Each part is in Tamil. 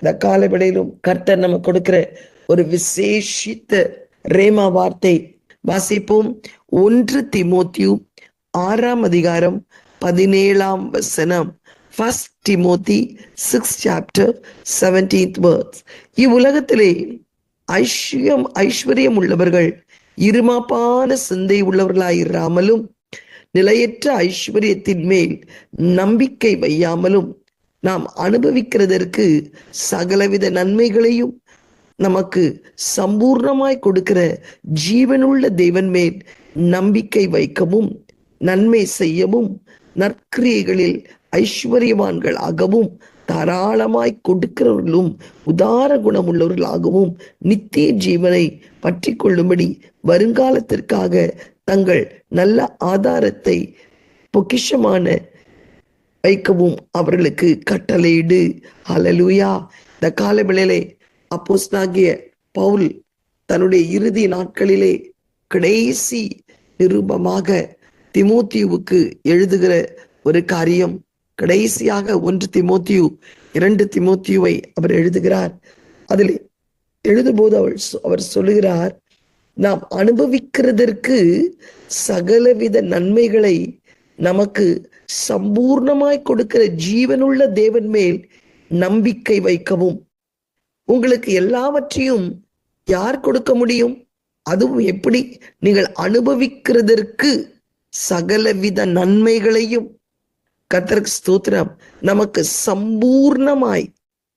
இந்த காலவிடையிலும் கர்த்தர் நம்ம கொடுக்கிற ஒரு விசேஷித்த ரேமா வார்த்தை. வாசிப்போம். ஒன்று திமோத்தியு ஆறாம் அதிகாரம் பதினேழாம் வசனம். First Timothy six chapter seventeenth words இவ்வுலகத்திலே ஐஸ்வர்யம் ஐஸ்வர்யம் உள்ளவர்கள் இருமாப்பான சிந்தை உள்ளவர்களாயிராமலும் நிலையற்ற ஐஸ்வர்யத்தின் மேல் நம்பிக்கை வையாமலும் நாம் அனுபவிக்கிறதற்கு சகலவித நன்மைகளையும் நமக்கு சம்பூர்ணமாய் கொடுக்கிற ஜீவனுள்ள தேவன் மேல் நம்பிக்கை வைக்கவும் நன்மை செய்யவும் நற்கிரியைகளில் ஐஸ்வர்யவான்களாகவும் தாராளமாய் கொடுக்கிறவர்களும் உதார குணமுள்ளவர்களாகவும் நித்திய ஜீவனை பற்றி கொள்ளும்படி வருங்காலத்திற்காக தங்கள் நல்ல ஆதாரத்தை பொக்கிஷமான வைக்கவும் அவர்களுக்கு கட்டளையிடு. அலலுயா இந்த காலவேளையிலே அப்போஸ்தலனாகிய பவுல் தன்னுடைய இறுதி நாட்களிலே கடைசி நிருபமாக திமோத்தியுவுக்கு எழுதுகிற ஒரு காரியம். கடைசியாக ஒன்று திமோத்தியு இரண்டு திமோத்தியுவை அவர் எழுதுகிறார். அதில் எழுதும்போது அவள் அவர் சொல்லுகிறார் நாம் அனுபவிக்கிறதற்கு சகலவித நன்மைகளை நமக்கு சம்பூர்ணமாய் கொடுக்கிற ஜீவனுள்ள தேவன் மேல் நம்பிக்கை வைக்கவும். உங்களுக்கு எல்லாவற்றையும் யார் கொடுக்க முடியும்? அதுவும் எப்படி? நீங்கள் அனுபவிக்கிறதற்கு சகலவித நன்மைகளையும். கத்தருக்கு ஸ்தோத்திரம். நமக்கு சம்பூர்ணமாய்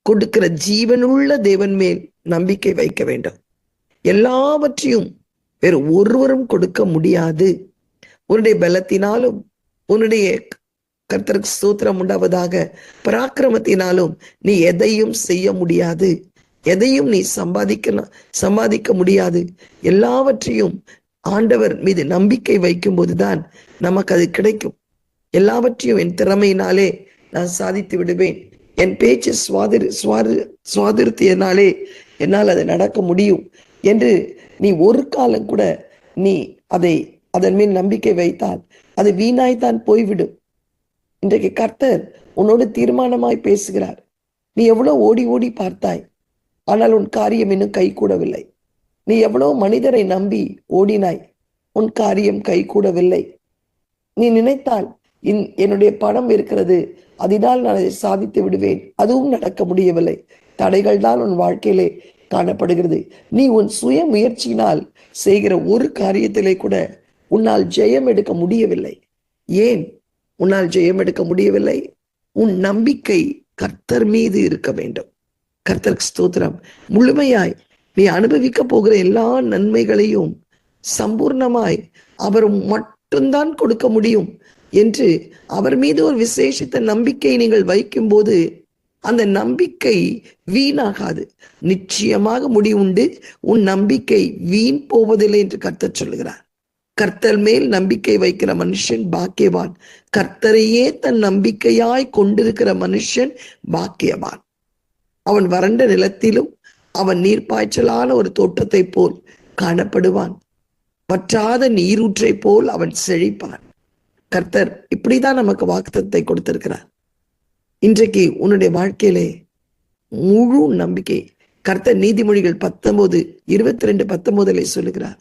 கொடுக்கிற ஜீவனுள்ள தேவன் மேல் நம்பிக்கை வைக்க வேண்டும். எல்லாவற்றையும் வேறு ஒருவரும் கொடுக்க முடியாது. உன்னுடைய பலத்தினாலும் உன்னுடைய கர்த்தருக்கு சூத்திரம் உண்டாவதாக. பராக்கிரமத்தினாலும் நீ எதையும் செய்ய முடியாது. எதையும் நீ சம்பாதிக்க சம்பாதிக்க முடியாது. எல்லாவற்றையும் ஆண்டவர் மீது நம்பிக்கை வைக்கும் போதுதான் நமக்கு அது கிடைக்கும். எல்லாவற்றையும் என் திறமையினாலே நான் சாதித்து விடுவேன். என் பேச்சு சுவாதிரு சுவாரு சுவாதிருத்தியனாலே என்னால் அது நடக்க முடியும் என்று நீ ஒரு காலம் கூட நீ அதை அதன் மேல் நம்பிக்கை வைத்தால் அது வீணாய்த்தான் போய்விடும். இன்றைக்கு கர்த்தர் உன்னோடு தீர்மானமாய் பேசுகிறார். நீ எவ்வளவு ஓடி ஓடி பார்த்தாய் ஆனால் உன் காரியம் இன்னும் கைகூடவில்லை நீ எவ்வளவு மனிதரை நம்பி ஓடினாய் உன் காரியம் கைகூடவில்லை நீ நினைத்தால் இன் என்னுடைய பணம் இருக்கிறது அதனால் நான் அதை சாதித்து விடுவேன் அதுவும் நடக்க முடியவில்லை. தடைகள் தான் உன் வாழ்க்கையிலே காணப்படுகிறது. நீ உன் சுய முயற்சியினால் செய்கிற ஒரு காரியத்திலே கூட உன்னால் ஜெயம் எடுக்க முடியவில்லை. ஏன்? உன்னால் ஜெயம் எடுக்க முடியவில்லை. உன் நம்பிக்கை கர்த்தர் மீது இருக்க வேண்டும். கர்த்தர் ஸ்தோத்திரம். முழுமையாய் நீ அனுபவிக்க போகிற எல்லா நன்மைகளையும் சம்பூர்ணமாய் அவர் மட்டும்தான் கொடுக்க முடியும் என்று அவர் மீது ஒரு விசேஷித்த நம்பிக்கை நீங்கள் வைக்கும்போது அந்த நம்பிக்கை வீணாகாது. நிச்சயமாக முடிவுண்டு. உன் நம்பிக்கை வீண் போவதில்லை என்று கர்த்தர் சொல்லுகிறார். கர்த்தர் மேல் நம்பிக்கை வைக்கிற மனுஷன் பாக்கியவான். கர்த்தரையே தன் நம்பிக்கையாய் கொண்டிருக்கிற மனுஷன் பாக்கியவான். அவன் வறண்ட நிலத்திலும் அவன் நீர்ப்பாய்ச்சலான ஒரு தோட்டத்தை போல் காணப்படுவான். வற்றாத நீரூற்றை போல் அவன் செழிப்பான். கர்த்தர் இப்படிதான் நமக்கு வாக்குத்தத்தை கொடுத்திருக்கிறார். இன்றைக்கு உன்னுடைய வாழ்க்கையிலே முழு நம்பிக்கை. கர்த்தர் நீதிமொழிகள் பத்தொன்பது இருபத்தி ரெண்டு பத்தொன்பதுல சொல்லுகிறார்.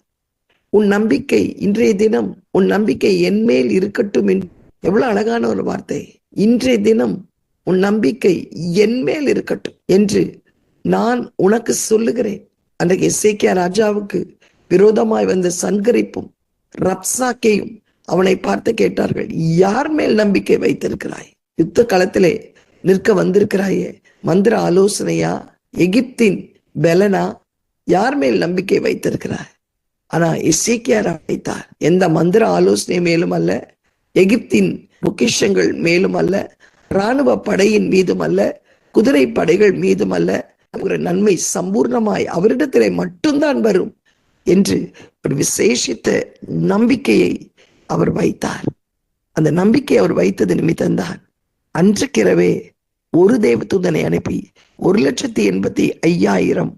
உன் நம்பிக்கை இன்றைய தினம் உன் நம்பிக்கை என் மேல் இருக்கட்டும் என்று எவ்வளவு அழகான ஒரு வார்த்தை. இன்றைய தினம் உன் நம்பிக்கை என் மேல் இருக்கட்டும் என்று நான் உனக்கு சொல்லுகிறேன். அன்றைக்கு எசேக்கியா ராஜாவுக்கு விரோதமாய் வந்த சன்கரிப்பும் ரப்சாக்கையும் அவனை பார்த்து கேட்டார்கள் யார் மேல் நம்பிக்கை வைத்திருக்கிறாய்? யுத்த களத்திலே நிற்க வந்திருக்கிறாயே மந்திர ஆலோசனையா? எகிப்தின் பெலனா? யார் மேல் நம்பிக்கை வைத்திருக்கிறாய்? ஆனா இசைக்கியார் அழைத்தார் எந்த மந்திர ஆலோசனை மேலும் அல்ல எகிப்தின் பொக்கிஷங்கள் மேலும் அல்ல இராணுவ படையின் மீதும் அல்ல குதிரை படைகள் மீதும் அல்ல ஒரு நன்மை சம்பூர்ணமாய் அவரிடத்திலே மட்டும்தான் வரும் என்று ஒரு விசேஷித்த நம்பிக்கையை அவர் வைத்தார். அந்த நம்பிக்கை அவர் வைத்தது நிமித்தம்தான். அன்றைக்கிரவே ஒரு தேவதூதனை அனுப்பி ஒரு லட்சத்தி எண்பத்தி ஐயாயிரம்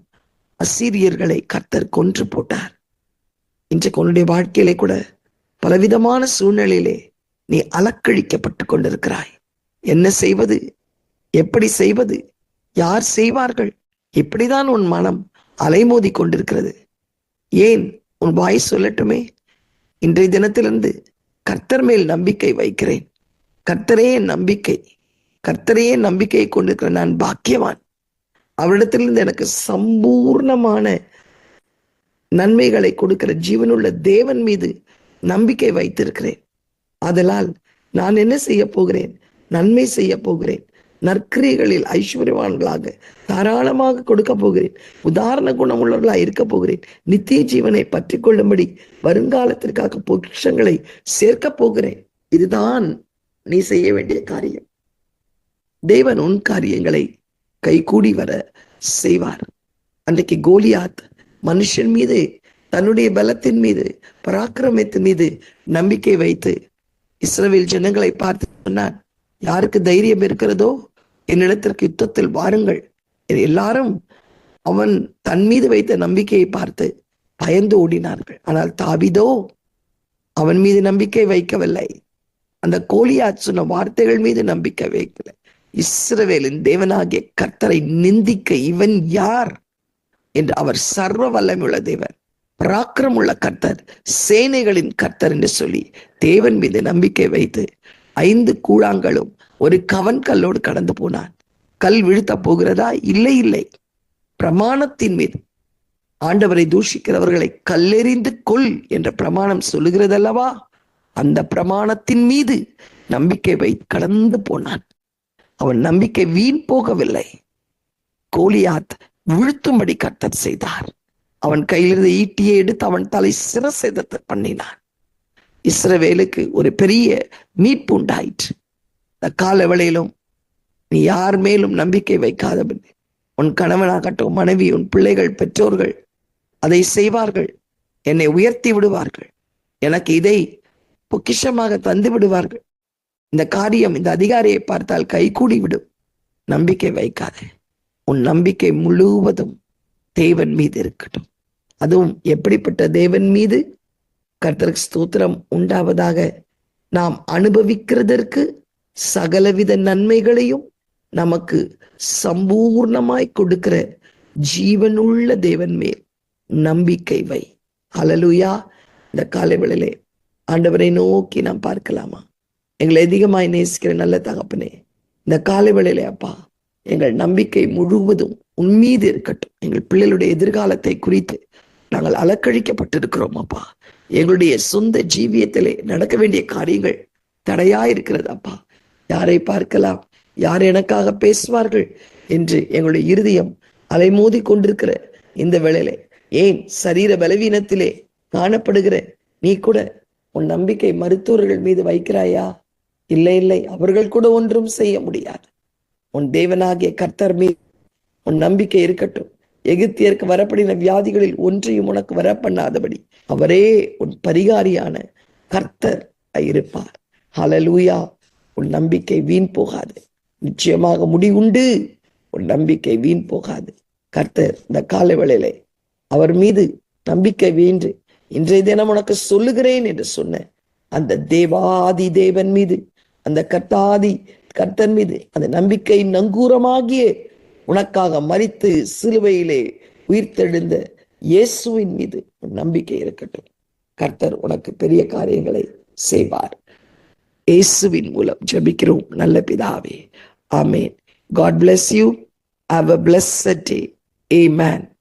அசீரியர்களை கர்த்தர் கொன்று போட்டார். இன்றைக்கு உன்னுடைய வாழ்க்கையிலே கூட பலவிதமான சூழ்நிலையிலே நீ அலக்கழிக்கப்பட்டு கொண்டிருக்கிறாய். என்ன செய்வது? எப்படி செய்வது? யார் செய்வார்கள்? இப்படிதான் உன் மனம் அலைமோதி கொண்டிருக்கிறது. ஏன்? உன் வாய் சொல்லட்டுமே. இன்றைய தினத்திலிருந்து கர்த்தர் மேல் நம்பிக்கை வைக்கிறேன். கர்த்தரையே நம்பிக்கை. கர்த்தரையே நம்பிக்கையை கொண்டிருக்கிற நான் பாக்கியவான். அவரிடத்திலிருந்து எனக்கு சம்பூர்ணமான நன்மைகளை கொடுக்கிற ஜீவனுள்ள தேவன் மீது நம்பிக்கை வைத்திருக்கிறேன். அதனால் நான் என்ன செய்ய போகிறேன்? நன்மை செய்ய போகிறேன். நற்கிரிகளில் ஐஸ்வர்யவான்களாக தாராளமாக கொடுக்க போகிறேன். உதாரண குணமுள்ளவர்களாக இருக்க போகிறேன். நித்திய ஜீவனை பற்றி கொள்ளும்படி வருங்காலத்திற்காக பொக்கிஷங்களை சேர்க்க போகிறேன். இதுதான் நீ செய்ய வேண்டிய காரியம். தேவன் உன் காரியங்களை கைகூடி வர செய்வார். அன்றைக்கு கோலியாத் மனுஷன் மீது தன்னுடைய பலத்தின் மீது பராக்கிரமத்தின் மீது நம்பிக்கை வைத்து இஸ்ரேல் ஜனங்களை பார்த்து சொன்னான் யாருக்கு தைரியம் இருக்கிறதோ என்னிடத்திற்கு யுத்தத்தில் வாருங்கள். எல்லாரும் அவன் தன் மீது வைத்த நம்பிக்கையை பார்த்து பயந்து ஓடினார்கள். ஆனால் தாவிதோ அவன் மீது நம்பிக்கை வைக்கவில்லை. அந்த கோலியாத் சொன்ன வார்த்தைகள் மீது நம்பிக்கை வைக்கல. இஸ்ரவேலின் தேவனாகிய கர்த்தரை நிந்திக்க இவன் யார்? என்று அவர் சர்வ வல்லமுள்ள தேவர் பராக்கிரம் உள்ள கர்த்தர் சேனைகளின் கர்த்தர் என்று சொல்லி தேவன் மீது நம்பிக்கை வைத்து ஐந்து கூழாங்களும் ஒரு கவன் கல்லோடு கடந்து போனான். கல் வீழ்த்த போகிறதா? இல்லை இல்லை. பிரமாணத்தின் மீது. ஆண்டவரை தூஷிக்கிறவர்களை கல்லெறிந்து கொள் என்ற பிரமாணம் சொல்லுகிறதல்லவா? அந்த பிரமாணத்தின் மீது நம்பிக்கை வை கடந்து போனான். அவன் நம்பிக்கை வீண் போகவில்லை. கோலியாத் வீழ்த்தும்படி கர்த்தர் செய்தார். அவன் கையிலிருந்து ஈட்டியை எடுத்து அவன் தலை சிரசேதத்தை பண்ணினான். இஸ்ரவேலுக்கு ஒரு பெரிய மீட்பு உண்டாயிற்று. இந்த கால வேளையிலும் நீ யார் மேலும் நம்பிக்கை வைக்காதபின் உன் கணவனாகட்டும் மனைவி உன் பிள்ளைகள் பெற்றோர்கள் அதை செய்வார்கள். என்னை உயர்த்தி விடுவார்கள். எனக்கு இதை பொக்கிஷமாக தந்து விடுவார்கள். இந்த காரியம் இந்த அதிகாரியை பார்த்தால் கைகூடி விடும் நம்பிக்கை வைக்காதே. உன் நம்பிக்கை முழுவதும் தேவன் மீது இருக்கட்டும். அதுவும் எப்படிப்பட்ட தேவன் மீது? கர்த்தருக்கு ஸ்தோத்திரம் உண்டாவதாக நாம் அனுபவிக்கிறதற்கு சகலவித நன்மைகளையும் நமக்கு சம்பூர்ணமாய் கொடுக்கிற ஜீவனுள்ள தேவன் மேல் நம்பிக்கை வை. அலலுயா இந்த காலை வேளையிலே ஆண்டவரை நோக்கி நாம் பார்க்கலாமா? எங்களை அதிகமாய் நேசிக்கிற நல்ல தகப்பனே இந்த காலை வேளையிலே அப்பா எங்கள் நம்பிக்கை முழுவதும் உன் மீது இருக்கட்டும். எங்கள் பிள்ளைகளுடைய எதிர்காலத்தை குறித்து நாங்கள் அலக்கழிக்கப்பட்டிருக்கிறோம் அப்பா. எங்களுடைய சொந்த ஜீவியத்திலே நடக்க வேண்டிய காரியங்கள் தடையா இருக்கிறது அப்பா. யாரை பார்க்கலாம்? யார் எனக்காக பேசுவார்கள்? என்று எங்களுடைய இருதயம் அலைமோதி கொண்டிருக்கிற இந்த வேளையிலே ஏன் சரீர பலவீனத்திலே காணப்படுகிற நீ கூட உன் நம்பிக்கை மருத்துவர்கள் மீது வைக்கிறாயா? இல்லை இல்லை. அவர்கள் கூட ஒன்றும் செய்ய முடியாது. உன் தேவனாகிய கர்த்தர் மீது உன் நம்பிக்கை இருக்கட்டும். எகிப்தியருக்கு வரப்படின வியாதிகளில் ஒன்றையும் உனக்கு வர பண்ணாதபடி அவரே உன் பரிகாரியான கர்த்தர் இருப்பார் ஹலலூயா உன் நம்பிக்கை வீண் போகாது. நிச்சயமாக முடிவுண்டு. உன் நம்பிக்கை வீண் போகாது. கர்த்தர் இந்த காலவெளையிலே அவர் மீது நம்பிக்கை வீண்டு இன்றைய தினம் உனக்கு சொல்லுகிறேன் என்று சொன்ன அந்த தேவாதி தேவன் மீது அந்த கர்த்தாதி கர்த்தன் மீது அந்த நம்பிக்கை நங்கூரமாகிய உனக்காக மறித்து சிலுவையிலே உயிர்த்தெழுந்த இயேசுவின் மீது நம்பிக்கை இருக்கட்டும். கர்த்தர் உனக்கு பெரிய காரியங்களை செய்வார். இயேசுவின் மூலம் ஜெபிக்கிறோம். நல்ல பிதாவே. ஆமேன். God bless you have a bless day amen